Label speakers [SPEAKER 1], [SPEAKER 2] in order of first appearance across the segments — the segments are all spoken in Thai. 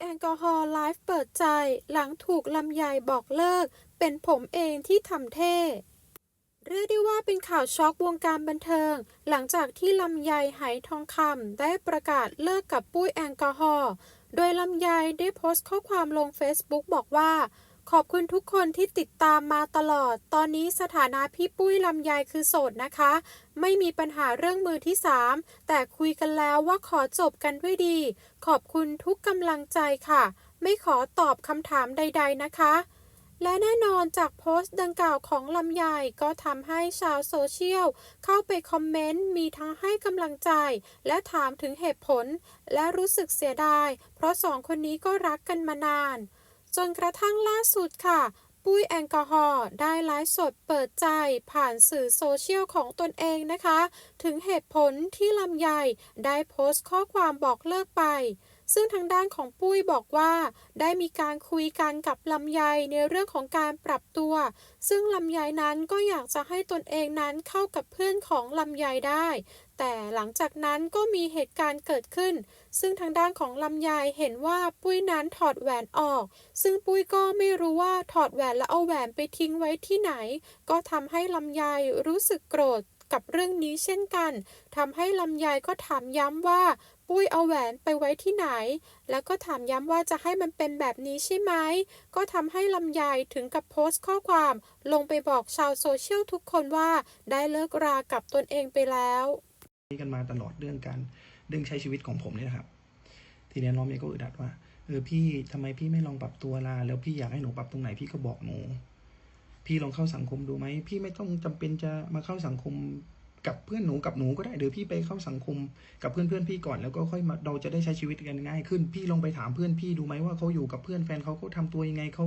[SPEAKER 1] แอลกอฮอล์ไลฟ์เปิดใจ หลังถูกลำไยบอกเลิก เป็นผมเองที่ทำเท่เรียกได้ว่าเป็นข่าวช็อกวงการบันเทิง หลังจากที่ลำไยไหทองคำได้ประกาศเลิกกับปุ้ยแอลกอฮอล์โดยลำไยได้โพสต์ข้อความลง Facebook บอกว่า ขอบคุณทุกคนที่ติดตามมาตลอด ตอนนี้สถานะพี่ปุ้ยลำไยคือโสดนะคะ ไม่มีปัญหาเรื่องมือที่ 3 แต่คุยกันแล้วว่าขอจบกันด้วยดี ขอบคุณทุกกำลังใจค่ะ ไม่ขอตอบคำถามใด ๆนะคะ และแน่นอนจากโพสต์ดังกล่าวของลำไยก็ทำให้ชาวโซเชียลเข้าไปคอมเมนต์มีทั้งให้กำลังใจ และถามถึงเหตุผล และรู้สึกเสียดาย เพราะสองคนนี้ก็รักกันมานาน จนกระทั่งล่าสุดค่ะ ปุ้ยแอลกอฮอล์ได้ไลฟ์สดเปิดใจผ่านสื่อโซเชียลของตนเองนะคะ ถึงเหตุผลที่ลำไยได้โพสต์ข้อความบอกเลิกไป ซึ่งทางด้านของปุ้ยบอกว่า ได้มีการคุยกันกับลำไยในเรื่องของการปรับตัว ซึ่งลำไยนั้นก็อยากจะให้ตนเองนั้นเข้ากับเพื่อนของลำไยได้ แต่หลังจากนั้นก็มีเหตุการณ์เกิดขึ้น ซึ่งทางด้านของลำไยเห็นว่าปุ้ยนั้นถอดแหวนออก ซึ่งปุ้ยก็ไม่รู้ว่าถอดแหวนแล้วเอาแหวนไปทิ้งไว้ที่ไหน ก็ทำให้ลำไยรู้สึกโกรธกับเรื่องนี้เช่นกัน ทำให้ลำไยก็ถามย้ำว่า ปุ้ยเอาแหวนไปไว้ที่ไหน แล้วก็ถามย้ำว่าจะให้มันเป็นแบบนี้ใช่ไหม ก็ทำให้ลำไยถึงกับโพสต์ข้อความ ลงไปบอกชาวโซเชียลทุกคนว่าได้เลิกรากับตนเองไปแล้ว
[SPEAKER 2] นี้กันมาตลอดเรื่องการเรื่องใช้ชีวิตของผมเนี่ยนะครับ ทีนี้น้องเมย์ก็อึดอัดว่าเออพี่ทำไมพี่ไม่ลองปรับตัวล่ะแล้วพี่อยากให้หนูปรับตรงไหนพี่ก็บอกหนู พี่ลองเข้าสังคมดูไหมพี่ไม่ต้องจำเป็นจะมาเข้าสังคม กับเพื่อนหนูกับหนูก็ได้หรือพี่ไปเข้าสังคมกับเพื่อนเพื่อนพี่ก่อนแล้วก็ค่อยมาเราจะได้ใช้ชีวิตกันง่าย ขึ้นพี่ลองไปถามเพื่อนพี่ดูไหมว่าเขาอยู่กับเพื่อนแฟนเขาเขาทำตัวยังไงเขา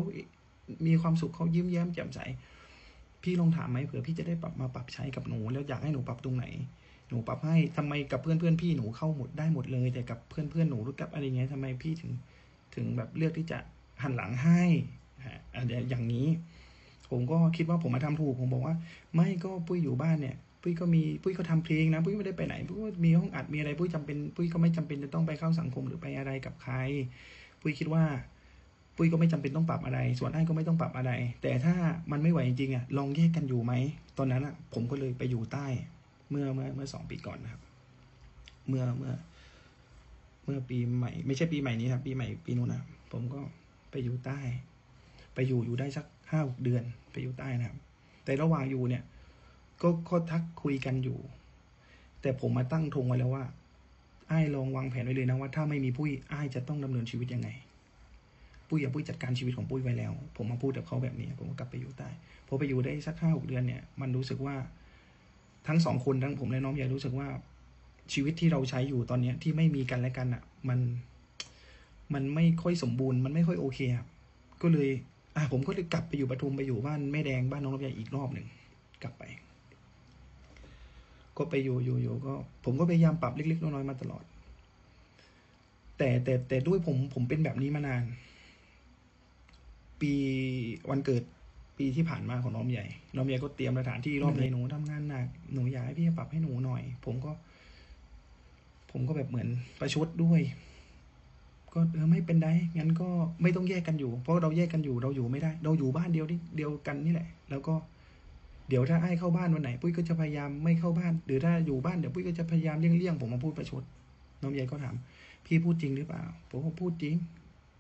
[SPEAKER 2] มีความสุขเขายิ้มแย้มแจ่มใสพี่ลองถามไหมเผื่อพี่จะได้ปรับมาปรับใช้กับหนูแล้วอยากให้หนูปรับตรงไหน หนูปรับให้ทำไมกับเพื่อนเพื่อนพี่หนูเข้าหมดได้หมดเลย แต่กับเพื่อนเพื่อนหนูหรือกับอะไรเงี้ยทำไมพี่ถึงถึงแบบเลือกที่จะหันหลังให้ฮะอันเนี้ยอย่างนี้ ผมก็คิดว่าผมมาทำถูก ผมบอกว่า ไม่ก็ปุ้ยอยู่บ้านเนี่ย ปุ้ยก็มีปุ้ยก็ทำเพลงนะปุ้ยไม่ได้ไปไหนปุ้ยมีห้องอัดมีอะไรปุ้ยจำเป็นปุ้ยก็ไม่จำเป็นจะต้องไปเข้าสังคมหรือไปอะไรกับใคร ปุ้ยคิดว่า ปุ้ยก็ไม่จำเป็นต้องปรับอะไร ส่วนไอ้ก็ไม่ต้องปรับอะไร แต่ถ้ามันไม่ไหวจริงๆอะลองแยกกันอยู่ไหมตอนนั้นอะ ผมก็เลยไปอยู่ใต้ เมื่อเมื่อเมื่อสองปีก่อนนะครับ เมื่อเมื่อ เมื่อปีใหม่ ไม่ใช่ปีใหม่นี้ครับ ปีใหม่ปีนู้นนะผมก็ไปอยู่ใต้ ไปอยู่อยู่ได้สักห้าหกเดือน ไปอยู่ใต้นะครับ แต่ระหว่างอยู่เนี่ย ก็ก็ทักคุยกันอยู่ แต่ผมมาตั้งธงไว้แล้วว่าไอ้ลองวางแผนไว้เลยนะว่าถ้าไม่มีปุ้ยไอ้จะต้องดำเนินชีวิตยังไง ปุ้ยอย่าปุ้ยจัดการชีวิตของปุ้ยไว้แล้ว ผมมาพูดกับเขาแบบนี้ ผมก็กลับไปอยู่ใต้พอไปอยู่ได้สักห้าหกเดือนเนี่ย มันรู้สึกว่าทั้งสองคนทั้งผมและน้องใหญ่รู้สึกว่าชีวิตที่เราใช้อยู่ตอนเนี้ยที่ไม่มีกันและกันอะ มันมันไม่ค่อยสมบูรณ์มันไม่ค่อยโอเคครับก็เลย อะผมก็เลยกลับไปอยู่ปทุมไปอยู่บ้านแม่แดงบ้านน้องลำไยอีกรอบหนึ่งกลับไป ก็ไปอยู่อยู่อยู่ก็ ผมก็พยายามปรับเล็กๆน้อยๆมาตลอด แต่แต่แต่ด้วยผมผมเป็นแบบนี้มานาน ปีวันเกิดปีที่ผ่านมาของน้องใหญ่ น้องใหญ่ก็เตรียมสถานที่รอบเลยหนูทำงานหนักหนูอยากให้พี่ปรับให้หนูหน่อย ผมก็ ผมก็แบบเหมือนประชดด้วย ก็เออไม่เป็นไรงั้นก็ไม่ต้องแยกกันอยู่ เพราะเราแยกกันอยู่เราอยู่ไม่ได้ เราอยู่บ้านเดียวนี่เดียวกันนี่แหละ แล้วก็ เดี๋ยวถ้าไอ้เข้าบ้านวันไหนปุ้ยก็จะพยายามไม่เข้าบ้าน หรือถ้าอยู่บ้านเดี๋ยวปุ้ยก็จะพยายามเลี่ยงๆผมมาพูดประชดน้องใหญ่ก็ถาม พี่พูดจริงหรือเปล่า ผมก็พูดจริง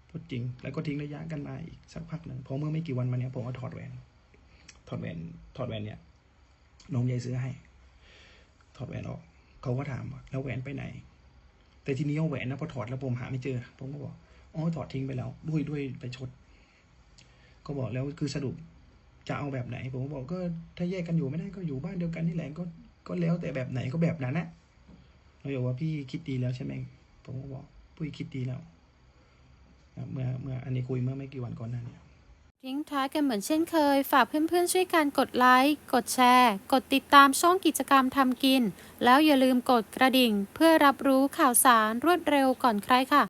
[SPEAKER 2] พูดจริง แล้วก็ทิ้งระยะกันมาอีกสักพักหนึ่งพอเมื่อไม่กี่วันมาเนี้ยผมก็ถอดแหวน ถอดแหวน ถอดแหวนเนี่ยน้องใหญ่ซื้อให้ ถอดแหวนออกเขาก็ถามว่าแล้วแหวนไปไหน แต่ทีนี้เอาแหวนนะพอถอดแล้วผมหาไม่เจอ ผมก็บอกอ๋อถอดทิ้งไปแล้ว ด้วยด้วยไปชด ก็บอกแล้วคือสรุป จะเอาแบบไหน ผมก็บอกก็ถ้าแยกกันอยู่ไม่ได้ก็อยู่บ้านเดียวกันนี่แหละก็ก็แล้วแต่แบบไหนก็แบบนั้นนะเราบอกว่าพี่คิดดีแล้วใช่ไหมผมก็บอกปุ้ยคิดดีแล้วเมื่อเมื่ออันนี้คุยเมื่อไม่กี่วันก่อนหน้านี้
[SPEAKER 1] ทิ้งท้ายกันเหมือนเช่นเคย ฝากเพื่อนๆช่วยกันกดไลค์ กดแชร์ กดติดตามช่องกิจกรรมทำกิน แล้วอย่าลืมกดกระดิ่ง เพื่อรับรู้ข่าวสารรวดเร็วก่อนใครค่ะ